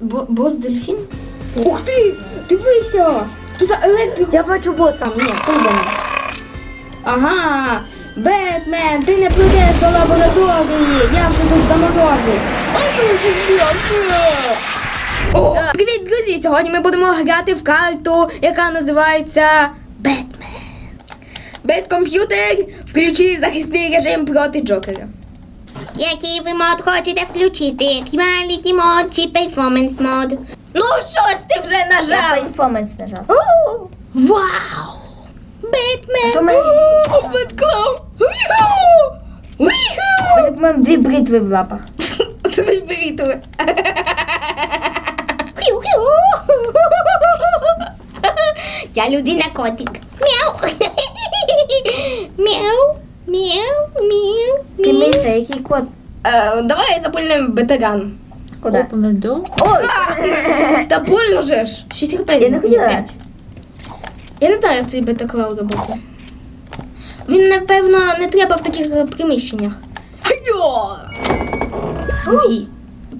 Бо- Бос дельфін? Ух ти! Дивися! Тут електрик. Я бачу боса, ні, Кубана. Ага! Бетмен, ти не прийдеш до лабораторії! Я все тут заморожу! О, привіт, друзі! Сьогодні ми будемо грати в карту, яка називається Бетмен. Беткомп'ютер, включи захисний режим проти Джокера. Який ви мод хочете включити? Quality мод чи Performance мод? Ну що ж ти вже Я нажав? перформанс нажав. Вау! Бетмен! Що ми- Бетклав! Дві бритви в лапах. Це не бритви. Я людина котик. Мяу. Мяу. Мяу. Мяу. Ти мяу. Миша, який код? Е, Давай запульнем бетаган. Куди? Поведу. Ой! Та больно же ж. 6 хп. Я не хотіла. П'ять. Я не знаю, як цей бета-клауд робити. Він, напевно, не треба в таких е, приміщеннях. Хайо! Ой.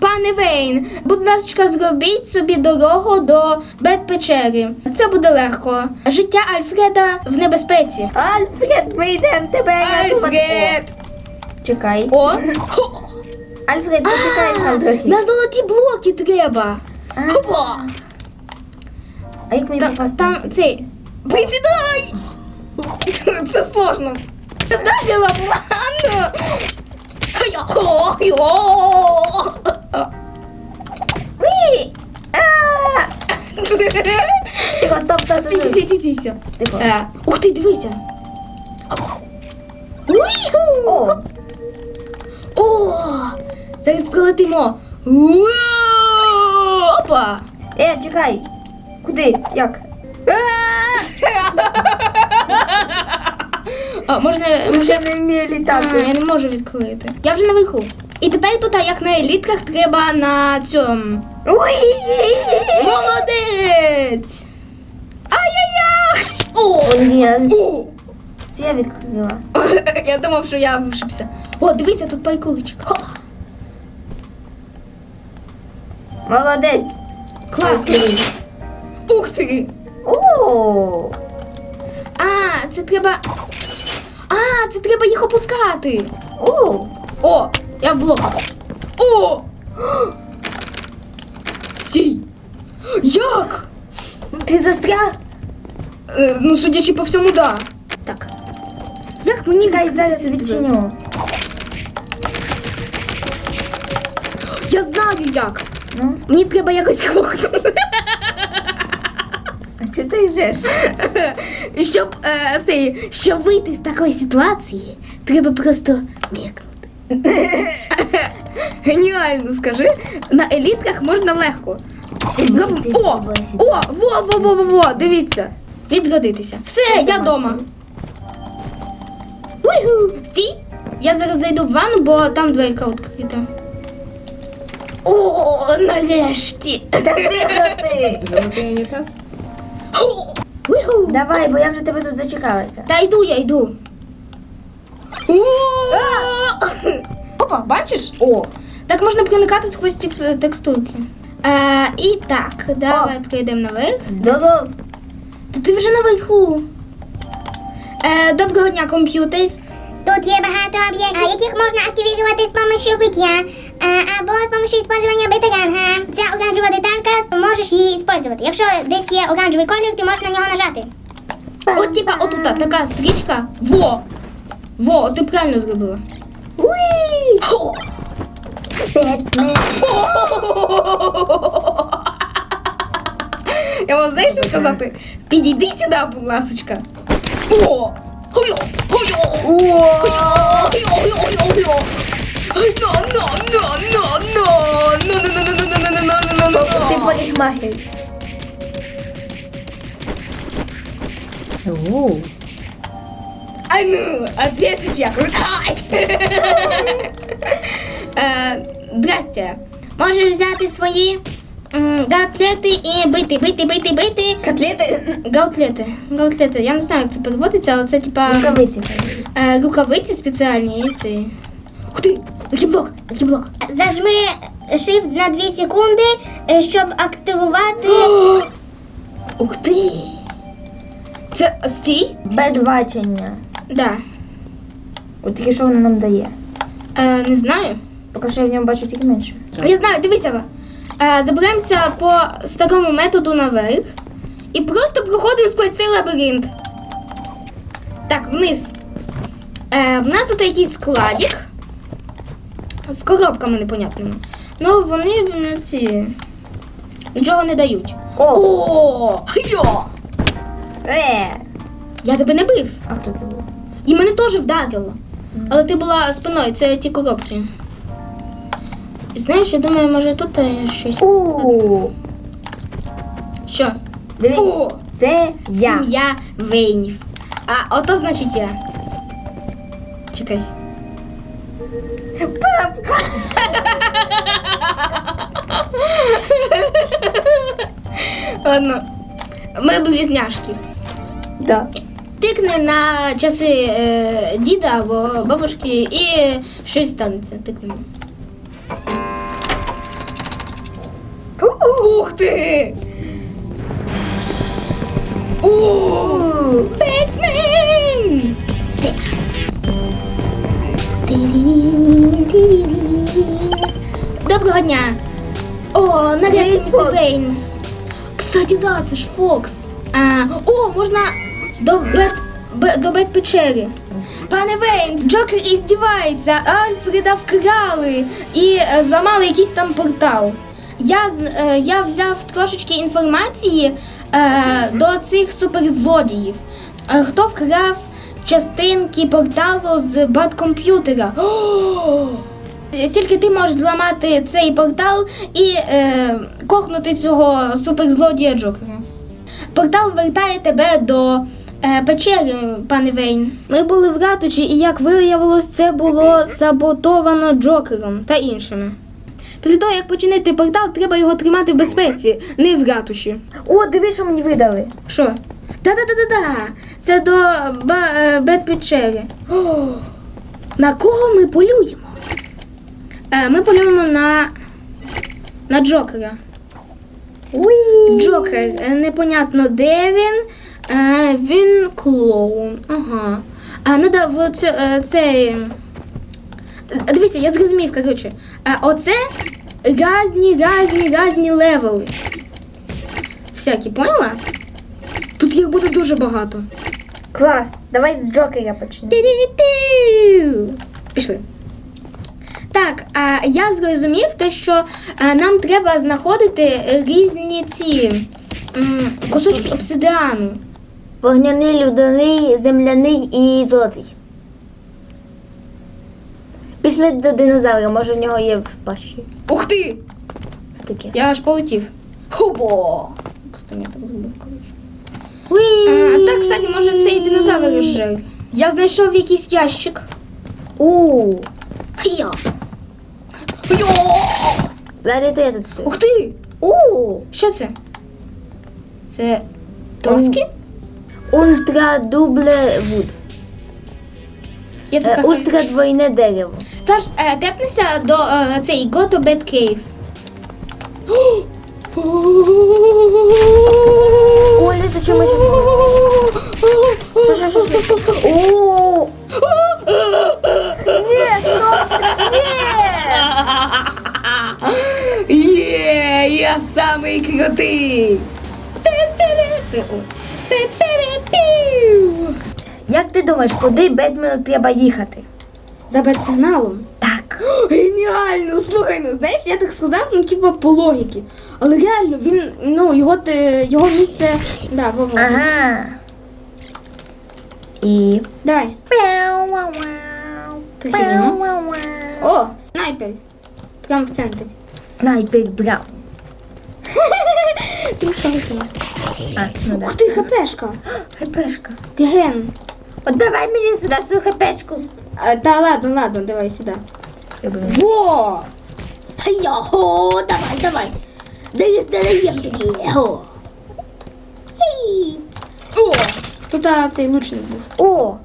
Пане Вейн, будь ласка, зробіть собі дорогу до Бет-печери. Це буде легко. Життя Альфреда в небезпеці. Альфред, ми йдемо тебе. Альфред! О, Чекай. О! Альфред, почекай там трохи. На золоті блоки треба. А, Опа! А як мені Та, попасти? там цей. Присідай! Це сложно. Далі лаплану! Уї! А! Тихо, стоп, стоп, стоп. стоп. Сі-сі-сі-сі. Тихо. Е, Ух ти, дивися. Уіху! О, О! Зараз прилетимо. Уа! Опа! е, чекай. Куди? Як? А, можна, Ми ще не вміє А, я не можу відкрити. Я вже наверху. І тепер тут, як на елітках, треба на цьому. Уї! Молодець! Ай-яй-яй! О! О, ні. О! Це я відкрила. Я думав, що я вишився. О, дивися, тут паркурчик. Молодець. Класний. Ух ти! О, А, це треба. А, це треба їх опускати. о. О, я блок. О! Стій! Як? Ти застряг? Е, ну, судячи по всьому, да. Так. Як мені Чекай, зараз відчиню. Я знаю як. Ну, Мені треба якось хохнути. Чи ти жеш? Щоб е, цей, щоб вийти з такої ситуації, треба просто мікнути. Геніально, скажи. На елітках можна легко. О! О! Во, во, во, во, во, дивіться. Відродитися. Все, я вдома. Стій! Я зараз зайду в ванну, бо там дверка відкрита. О, нарешті! Та тихо ти. Золотий унітаз. Давай, бо я вже тебе тут зачекалася. Та йду, я йду. Опа, бачиш? О. Так можна проникати сквозь ці е, текстурки. Е, і так, давай прийдемо наверх. Здоров. Та ти вже наверху. Е, доброго дня, комп'ютер. Тут є багато об'єктів, яких можна активувати з допомогою биття або з допомогою використання бета-ганга. Ця оранжева деталька, можеш її використовувати. Якщо десь є оранжевий колір, ти можеш на нього нажати. От типа отута така стрічка. Во! Во, ти правильно зробила. Бетмен. Я вам знаєш, що сказати? Підійди сюди, будь ласочка. О! Хойо! Хойо! Хойо! Хойо! Хойо! Хойо! Ты парикмахер. Оу. А ну, ответ я крутой. Здрасте. Можеш взяти свои гаутлеты и і бити, бити, бити. Котлеты? гаутлеты, гаутлеты. Я не знаю, как это переводиться, але это типа Рукавиці. е, специальные, спеціальні. Ух ти! Блок, блок. Зажми Shift на 2 секунди, е, щоб активувати. Ух ти! Це стій? Бедбачення. Да. От тільки що воно нам дає. Е, не знаю. Поки що я в ньому бачу тільки менше. Я знаю, дивися. Е, заберемося по старому методу наверх і просто проходимо сквозь цей лабіринт. Так, вниз. Е, в нас тут якийсь складик з коробками непонятними. Ну, вони м, ці нічого не дають. О! О! Йо! Е! Я тебе не бив. А хто це був? І мене теж вдарило. Але ти була спиною, це ті коробки. Знаєш, я думаю, може тут е, щось. У! Що? Дивись, О! це я. Сім'я Вейнів. А ото значить я. Чекай. Папка! Ладно. Ми близняшки. Да. Тикни на часи е, діда або бабушки і щось станеться. Тикни. Ух ти! У! Бетмен! Доброго дня! О, нарешті містер Бейн. Кстати, да, це ж Фокс. А, о, можна до бет, бе- до бет печери. Пане Вейн, Джокер іздівається, Альфреда вкрали і е, зламали якийсь там портал. Я, е, я взяв трошечки інформації е, до цих суперзлодіїв. Е, хто вкрав частинки порталу з бат-комп'ютера? Тільки ти можеш зламати цей портал і е, кохнути цього суперзлодія Джокера. Портал вертає тебе до е, печери, пане Вейн. Ми були в ратуші, і як виявилось, це було саботовано Джокером та іншими. Після того, як починити портал, треба його тримати в безпеці, не в ратуші. О, дивись, що мені видали. Що? Та-да-да-да-да. Це до е, На кого ми полюємо? Е, Ми полюємо на. На Джокера. Уй! Джокер, е, непонятно де він. Е, Він клоун. Ага. А надо в цю, е, цей. е, Дивіться, я зрозумів, коротше. Оце разні, разні, разні левели. Всякі, поняла? Тут їх буде дуже багато. Клас! Давай з Джокера почнемо. Ти-ди-ди-ди. Пішли. Так, а я зрозумів те, що а, нам треба знаходити різні ці м, кусочки обсидіану. Вогняний, людяний, земляний і золотий. Пішли до динозавра, може в нього є в пащі. Ух ти! Таке? Я аж полетів. Хубо! Хто мене так зробив, коротше. А, так, кстати, може цей динозавр жир. Я знайшов якийсь ящик. У! Йо! Йо! Зараз то тут стою. Ух ти! У! Що це? Це доски? Ультра дубле вуд. Я Е, тепер... Ультра двойне дерево. Саш, е, тепнися до е, цей Go to Bed Cave. О, Літа, чому ще? Що, що, що, що? О! Ні! Ні! Є, я самий крутий. Як ти думаєш, куди Бетмену треба їхати? За бет-сигналом. Так. Геніально, слухай, ну знаєш, я так сказав, ну типа по логіки. Але реально, він, ну, його, те- його місце. Да, во, во. Ага. І. Давай. Ти хіба? О, снайпер. Прямо в центрі. Снайпер Браун. Цим снайпером. А, ну да. Ух ти, хпшка. Хепешка. Ген. От давай мені сюди свою хепешку. А, Та ладно, ладно, давай сюди. Я буду- Во! Йо, давай, давай. Зараз надаємо тобі. О. О, тут а, цей лучник був. О!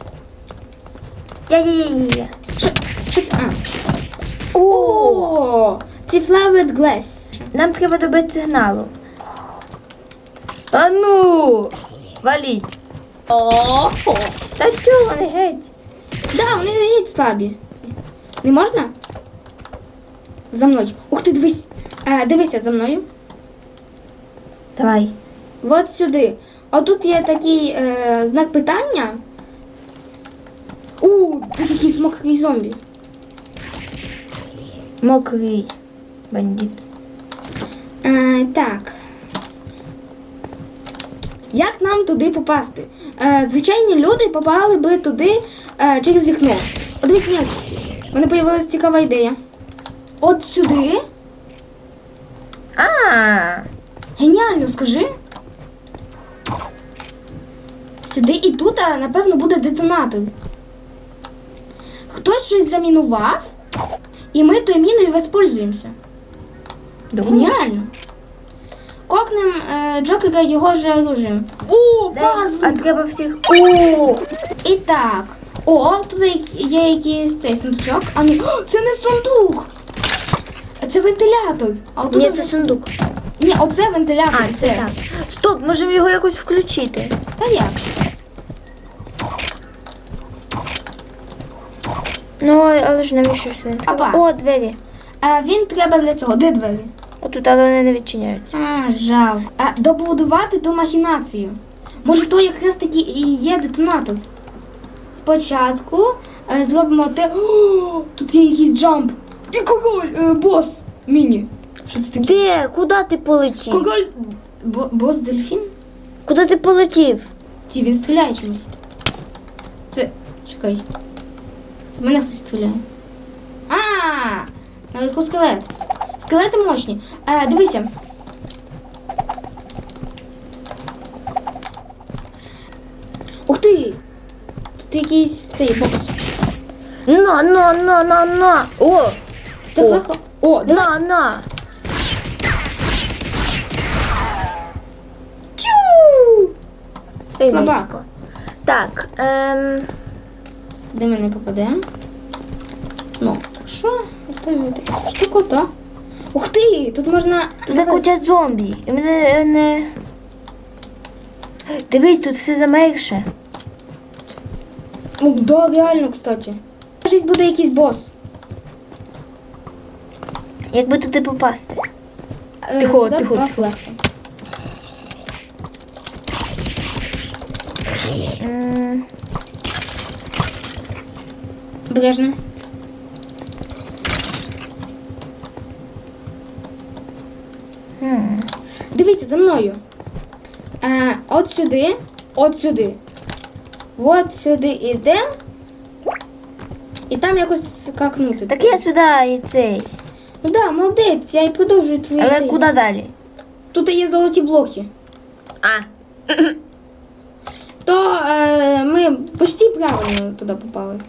Я-я-я-я. Що, що це? А. О! Ці flowered glass. Нам треба добити сигналу. А ну! Валіть. О! Та чого вони геть? Да, вони геть слабі. Не можна? За мною. Ух ти, дивись. Е, дивися за мною. Давай. От сюди. А тут є такий е, знак питання. У, тут якийсь мокрий зомбі. Мокрий бандит. Е, так. Як нам туди попасти? Е, звичайні люди попали би туди е, через вікно. От дивись, ні. У мене з'явилася цікава ідея. От сюди. А, Геніально, скажи. Сюди і тут, а, напевно, буде детонатор. Хтось щось замінував, і ми тою міною воспользуємося. Геніально. Кокнем е, Джокера його же оружием. О, а треба всіх. О! І так. О, тут є- якийсь цей сундучок. А О, це не сундук! Це вентилятор. А отут Ні, вже- це сундук. Ні, оце вентилятор. А, це так. Стоп, можемо його якось включити. Та як? Ну, але ж навіщо ж він? Апа. О, двері. А він треба для цього. Де двері? Отут, але вони не відчиняються. А, жал. А, добудувати ту махінацію. Може, то якраз таки і є детонатор. Спочатку е, зробимо те. О, тут є якийсь джамп. І король, е, бос. Міні. Що це таке? Де? Куди ти полетів? Король. Бо, бос дельфін? Куди ти полетів? Стій, він стріляє чимось. Це. Чекай. В мене хтось стріляє. А! Наверху скелет. Скелети мощні. Е, дивися. Ух ти! Тут якийсь цей бокс. На, на, на, на, на. О! Так О. легко. О, давай. На, на. Цей Слабак. Так, ем, Де ми не попадемо? Ну, що? Штуку то. Ух ти! Тут можна. тут куча зомбі. І мене не... Дивись, тут все замерше. Ух, да, реально, кстати. Кажись, буде якийсь бос. Як би туди попасти? Е, Тихо, тихо, тихо. Обережно. хм. Дивися за мною. Е, от сюди, от сюди. От сюди йдемо. І там якось скакнути. Так я сюди і цей. Ну да, молодець, я і продовжую твою Але ідею. куди далі? Тут є золоті блоки. А. То е, ми почти правильно туди попали.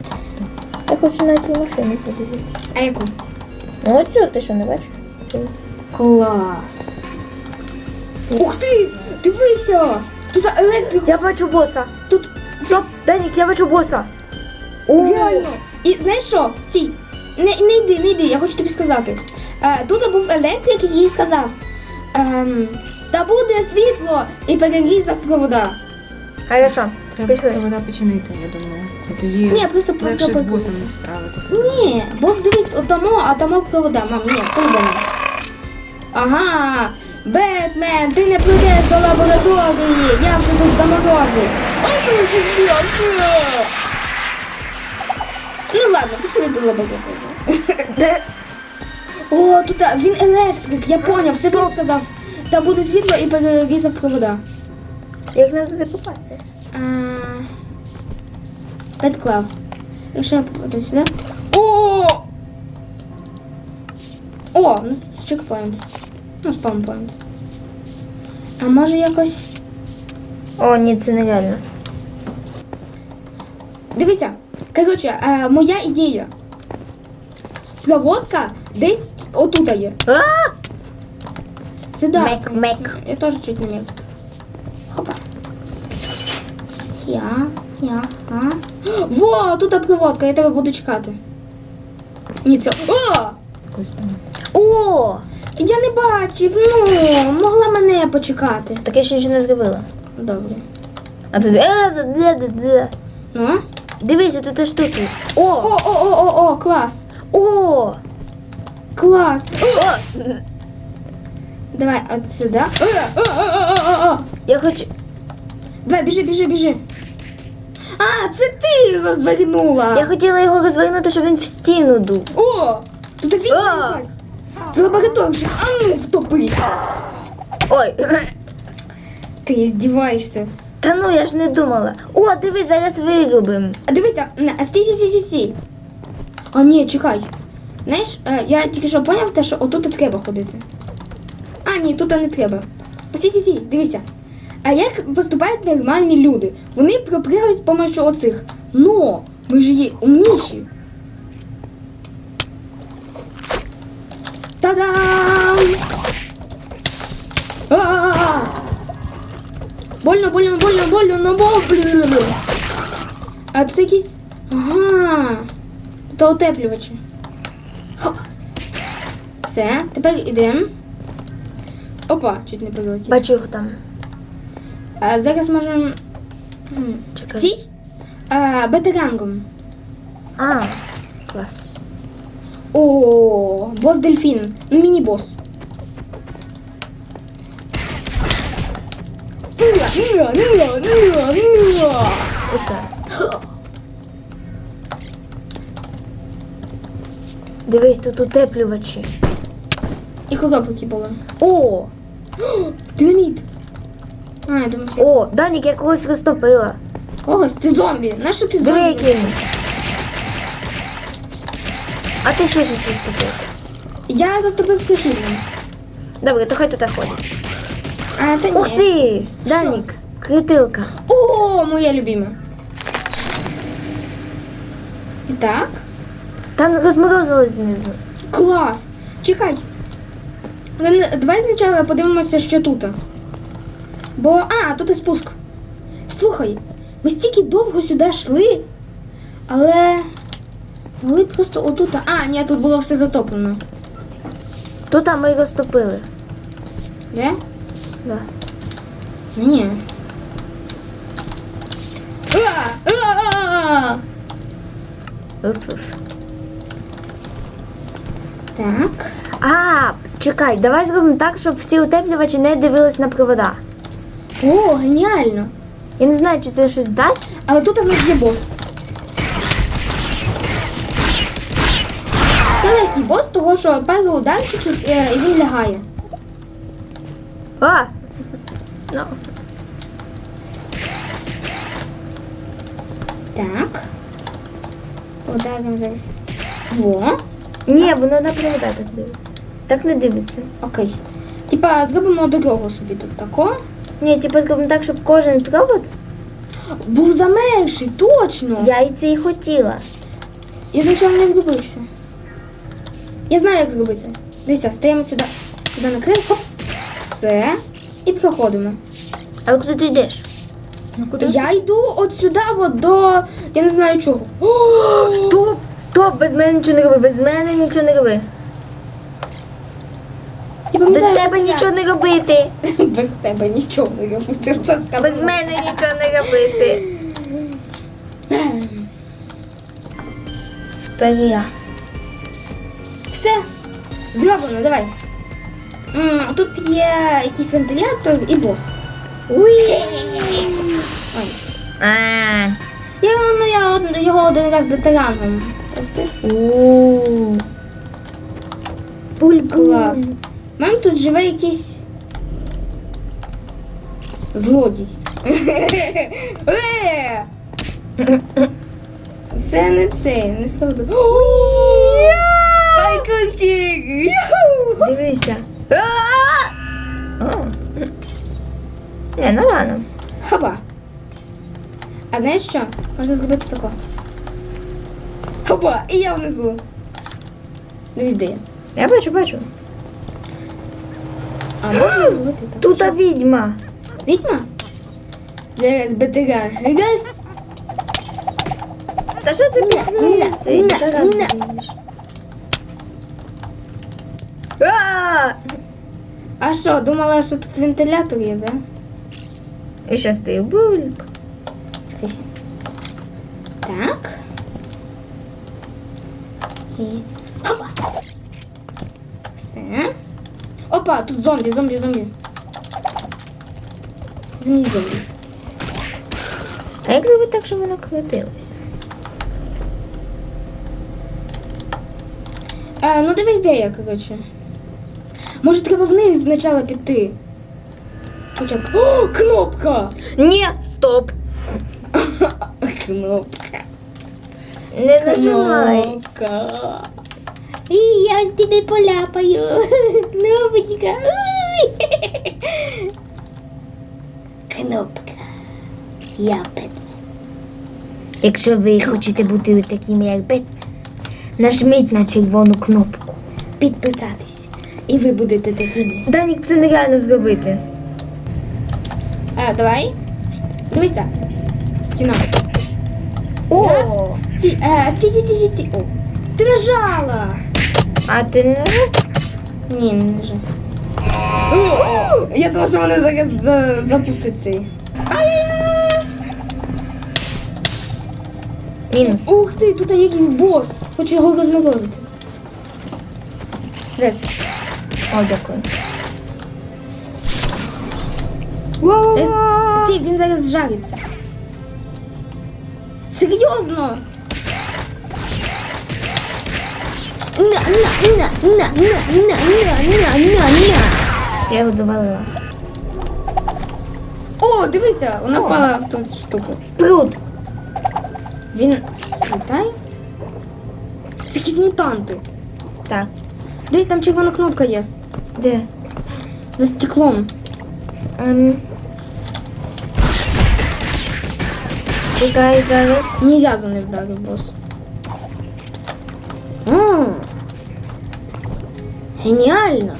Я хочу на цю машину подивитися. А яку? Ну оцю, ти що не бачиш? Клас. Ух ти! Дивися! Тут електрика. Я бачу боса. Тут Стоп, Данік, я бачу боса. О, Реально. І знаєш що? Стій. Не, не йди, не йди, я хочу тобі сказати. Е, тут був електрик, який сказав. Ем, та буде світло і перерізав провода. Хорошо, Треба пішли. вода починити, я думаю. Тоді Ні, просто легше з босом справитися. Ні, бос дивись, отамо, а тамо провода, мам, ні, по-любому. Ага, Бетмен, ти не прийдеш до лабораторії, я вже тут заморожу. А ну! Ну ладно, пішли до лабораторії. О, тут а, він електрик, я поняв, це він сказав. Та буде світло і перерізав провода. Як нам туди попасти? Підклав. Якщо я попаду сюди. О! О, у нас тут чекпоінт. Ну, спаунпоінт. А може якось. О, ні, це нереально. Дивися. Коротше, е, моя ідея. Проводка десь отут є. А! Це да. Мек, мек. Я теж чуть не мек. Я, я, а. Во, тут проводка, я тебе буду чекати. Ні, це. О! О! Я не бачив, ну, могла мене почекати. Так я ще нічого не зробила. Добре. А ти. Е, де, де, де. Ну? Дивися, тут і штуки. О! О, о, о, о, о, клас. О! Клас. О! Давай от сюди. О, о, о, о, о, о. Я хочу. Давай, біжи, біжи, біжи. А, це ти розвернула. Я хотіла його розвернути, щоб він в стіну дув. О, тут він якась. Це лабораторчик. А ну, втопись. Ой. Ти здіваєшся. Та ну я ж не думала. О, дивись, зараз виробимо. А дивися, не, а стій, стій, стій, стій. А ні, чекай. Знаєш, е, я тільки що поняв те, що отут треба ходити. А, ні, тут не треба. Стій, стій, стій, дивися. А як поступають нормальні люди? Вони пропрягають з помощью оцих. Но ми ж є умніші. Та-дам! Больно, больно, больно, больно, но больно. А тут якісь. Ага. Тут утеплювачі. Хоп. Все, тепер йдемо. Опа, чуть не прилетів. Бачу його там. А зараз можемо. Стій. А, бетерангом. А, клас. О, бос дельфін. Ну, міні-бос. Усе. Дивись, тут утеплювачі. І коробки були. О! Динаміт. А, я думаю, що О, Данік, я когось розтопила. когось. Ти зомбі. На що ти Диви, зомбі? який. він. А ти ще щось розтопив. Я розтопив крихітним. Добре, то хай тут ходить. А, та ні. Ух ти! Данік, критилка. О, моя любима. І так. Там розморозилось знизу. Клас. Чекай. Давай спочатку подивимося, що тут. Бо. А, тут і спуск. Слухай, ми стільки довго сюди йшли, але. Могли б просто отут. А, ні, тут було все затоплено. Тут а ми розтопили. Де? Да. Ну, Ні. Так. А, чекай, давай зробимо так, щоб всі утеплювачі не дивились на провода. О, геніально. Я не знаю, чи це щось дасть. Але тут в нас є бос. Це легкий бос, того що пару ударчиків е, і він лягає. А! Ну. Так. Ударимо зараз. Во. Ні, воно на провода так дивиться. Так не дивиться. Окей. Типа зробимо дорогу собі тут тако. Ні, типу зробимо так, щоб кожен провод. Був замерший, точно. Я і це і хотіла. Я спочатку не влюбився. Я знаю, як зробити. Дивіться, стаємо сюди. Сюди накрив. Хоп. Все. І проходимо. Але куди ти йдеш? Ну, Я йду от сюди, от до. Я не знаю чого. О, Стоп! Стоп! Без мене нічого не роби, без мене нічого не роби. Я Без пам'ятаю, тебе як нічого не робити. Без тебе нічого не робити. Це. Без мене нічого не робити. Тепер я. Все. Зроблено, давай. М, Тут є якийсь вентилятор і бос. Уй. Ой. А. Я, ну, я од- його один раз ветераном. Просто У. Буль клас. Мене тут живе якийсь злодій. Е! Це не це, не справедливо. Паркурчик! Юху! Дивися. Не, ну ладно. Хоба. А знаєш що? Можна зробити тако. Хоба! І я внизу. Дивись, де я. Я бачу, бачу. А можна зробити так. Тут а відьма. Відьма? Зараз бетера. Раз. Та що ти На, підміниться? на, на. А що, думала, що тут вентилятор є, да? І щас ти бульк. Чекай. Так. І. Опа, тут зомбі, зомбі, зомбі. Змій зомбі. А як зробити так, щоб воно крутилося? Ну дивись, де я, коротше. Може, треба вниз спочатку піти. Хоча... О, кнопка! Ні, стоп. Кнопка. Не нажимай. Кнопка. І я тебе поляпаю. Кнопочка. Кнопка. Я Бетмен. Якщо ви хочете бути такими, як Бетмен, нажміть на червону кнопку. Підписатись. І ви будете такими. Данік, це нереально зробити. А, давай. Дивися. Стіна. О! Раз. Сті, е, сті, сті, сті, сті, сті. О. Ти нажала. А ти не нажав? Ні, не. О, Я думала, що вони зараз за, запустять цей. Мінус. Ух ти, тут є якийсь бос. Хочу його розморозити. Десь. О, дякую. Десь. Стій, він зараз жариться. Серйозно? На, на, на, на, на, на, на, на, на, на. Я його довалила. О, дивися, вона О. впала в ту штуку. Спрут. Він літає? Це якісь мутанти. Так. Десь там червона кнопка є. Де? За стеклом. Ем... Чекай зараз. Ні разу не вдарив бос. геніально.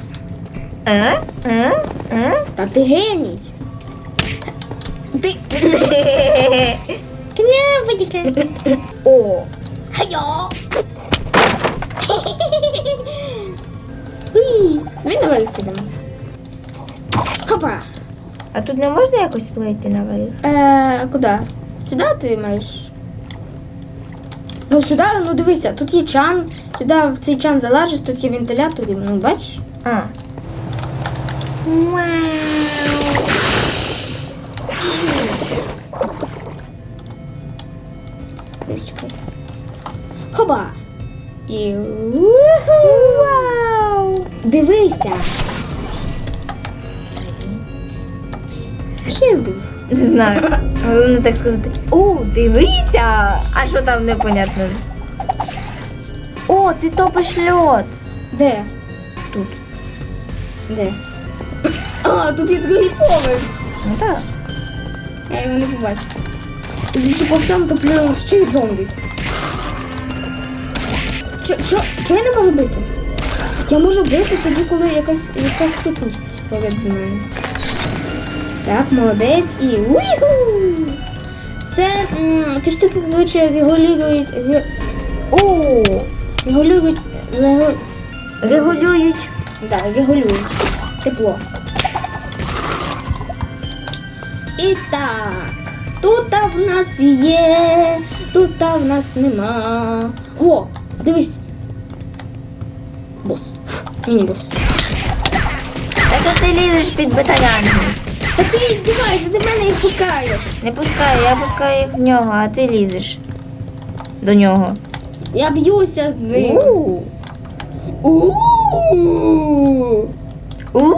Е? Е? Е? Та ти геній. Ти. Кнопочка. О! Хайо. Уй, Ми наверх підемо. Хопа. А тут не можна якось пройти наверх? Е, куди? Сюди ти маєш. Ну сюди, ну дивися, тут є чан. Сюди в цей чан залажиш, тут є вентилятор, ну бачиш? А. Десь чекай. Хоба! І. Вау! Дивися! Що я зробив? Не знаю. Головне так сказати. О, дивися! А що там непонятно? О, ти топиш льот. Де? Тут. Де? А, тут є другий поверх. Ну так. Я його не побачив. Звідси по всьому топлю ще й зомбі. Чо, чо, чо я не можу бити? Я можу бити тоді, коли якась, якась сутність перед мене. Так, молодець і уйху! Це м, ці штуки, коротше, регулюють. ре- О, Регулюють. Регу, регулюють. да, регулюють. Тепло. І так. Тут в нас є, тут в нас нема. О, дивись. Бос. Міні-бос. Та то ти лізеш під батарянку. Та ти здіваєшся, ти мене їх пускаєш. Не пускай, я пускаю їх в нього, а ти лізеш до нього. Я б'юся з ним. У. У-у-у. У.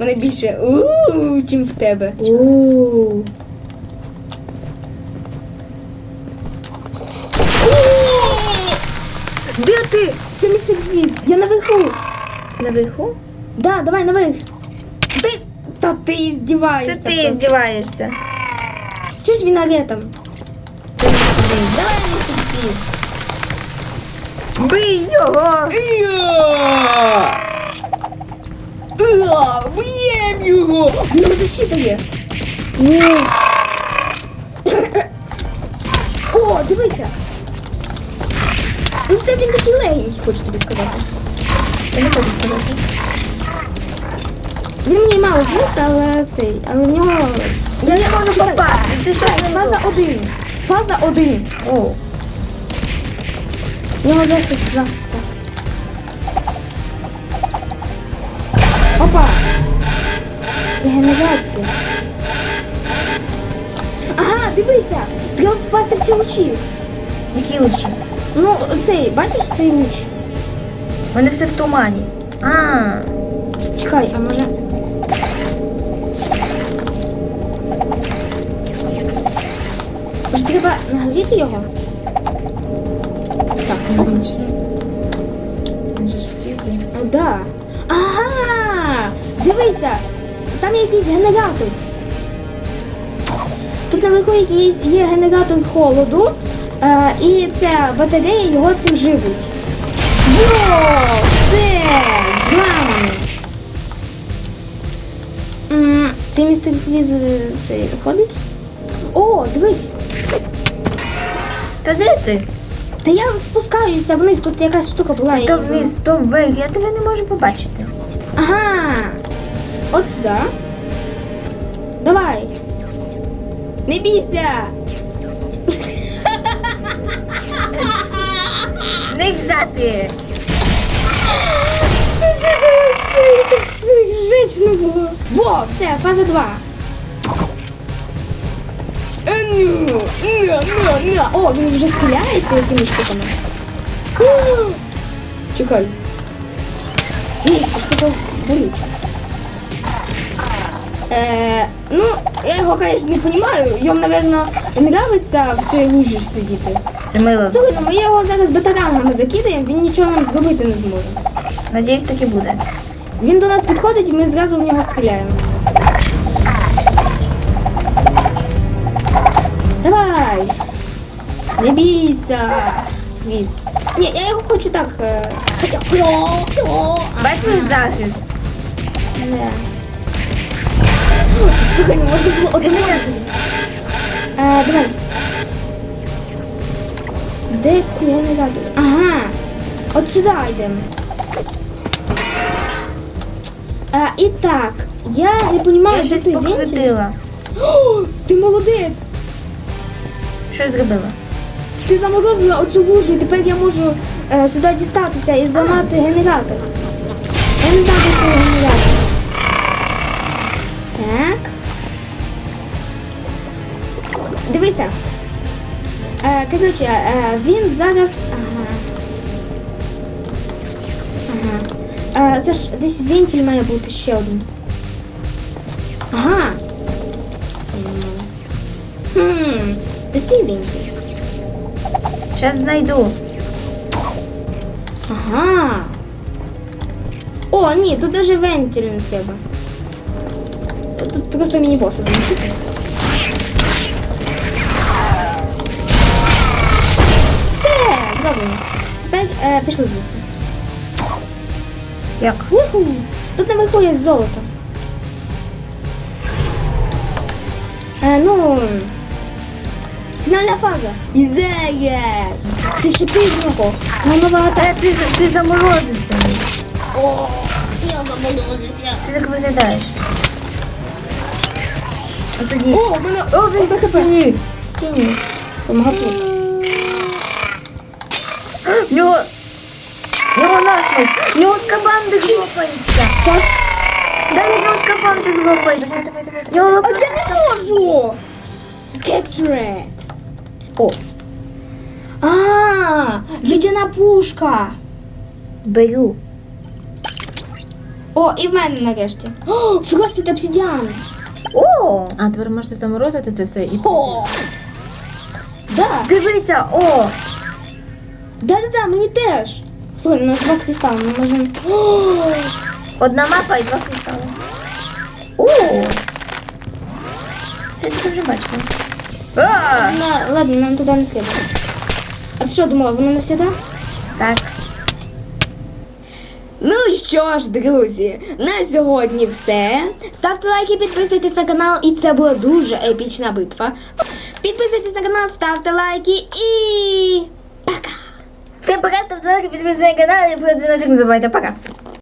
Мене більше у чим в тебе. У. Де ти? Це містер Фріз. Я наверху. Наверху? Да, давай наверх. Ти. Та ти Це здіваєшся. ти просто. здіваєшся. Чи ж він аретом? Давай містер Фріз. Бий його! Б'єм його! В нього защита є. О, дивися. Ну це він такий легенький, хочу тобі сказати. Я не можу сказати. Він мені мало вниз, але цей, але в нього. Я не можу попасти. Фаза один. Фаза один. О, В нього захист, захист, захист. Опа! Регенерація. Ага, дивися! Треба попасти в ці лучі. які лучі? Ну, цей, бачиш цей луч? Вони все в тумані. А, Чекай, а може. Треба нагріти його? Так, Логічно. Він же ж фізи. А, да. Ага! Дивися! Там є якийсь генератор. Тут наверху якийсь є генератор холоду, е, і ця батарея його цим живить. Йо! Все! Зламано! Цей містер Фріз е, цей ходить? О, дивись! Та де ти? Та я спускаюся вниз, тут якась штука була. я То її вниз, то вверх, я тебе не можу побачити. Ага. От сюди. Давай. Не бійся. Не взяти! Це дуже жечно було. Во, все, фаза 2. Ну, ну, ну, ну. О, він вже стріляється якимись штуками. Чекай. Ні, це штука болюча. Е, ну, я його, конечно, не розумію. Йому, напевно, нравиться в цій лужі ж сидіти. Мило. Слухай, ну ми його зараз батарангами закидаємо, він нічого нам зробити не зможе. Надіюсь, так і буде. Він до нас підходить і ми зразу в нього стріляємо. Давай! Не бійся! Ні, я його хочу так. е, Бачиш захист? Не. Слухай, не можна було одному. Е, давай. Де ці генератори? Ага. От сюди йдемо. А, і так, я не розумію, щось ти вентиль. ти молодець! Що я зробила? Ти заморозила оцю лужу, і тепер я можу е, сюди дістатися і зламати генератор. Я не знаю, де генератор. Так. Дивися. Е, коротше, е, він зараз. Ага. Ага. Е, це ж десь вентиль має бути ще один. Ага. Хм. Де цей вентиль? Зараз знайду. Ага. О, ні, тут даже вентиль не треба. Тут просто міні-боса замочити. Все, зроблено. Тепер е, пішли звідси. Як? Уху. Тут наверху є золото. Е, ну. Фінальна фаза. І зараз. Ти ще ти з нього. Ну, нова атака. Е, ти, ти заморозився. О, я заморозився. Ти так виглядаєш. Ось тоді. О, у мене О, він в стіні. Стіні. Помагав тут. В Нього... в Нього насмерть. В Нього скафандр хлопається. Саш, Дай в нього скафандр хлопається. Давай, давай, В нього а я не можу! Captured. О. А, людяна пушка. Беру. О, і в мене нарешті. О, фростит обсидіан. О! А тепер можете заморозити це все і О. Да, Дивися, о! да-да-да, мені теж. Слухай, у нас два кристали, ми можемо. О, Одна мапа і два кристали. О! Це вже бачила. На- ладно, нам туди не треба. А ти що думала, воно навсегда? Так. Ну що ж, друзі, на сьогодні все. Ставте лайки, підписуйтесь на канал, і це була дуже епічна битва. Підписуйтесь на канал, ставте лайки і. Пока! Всем пока, ставьте лайки, подписывайтесь на канал и про дзвіночок не забувайте. Пока.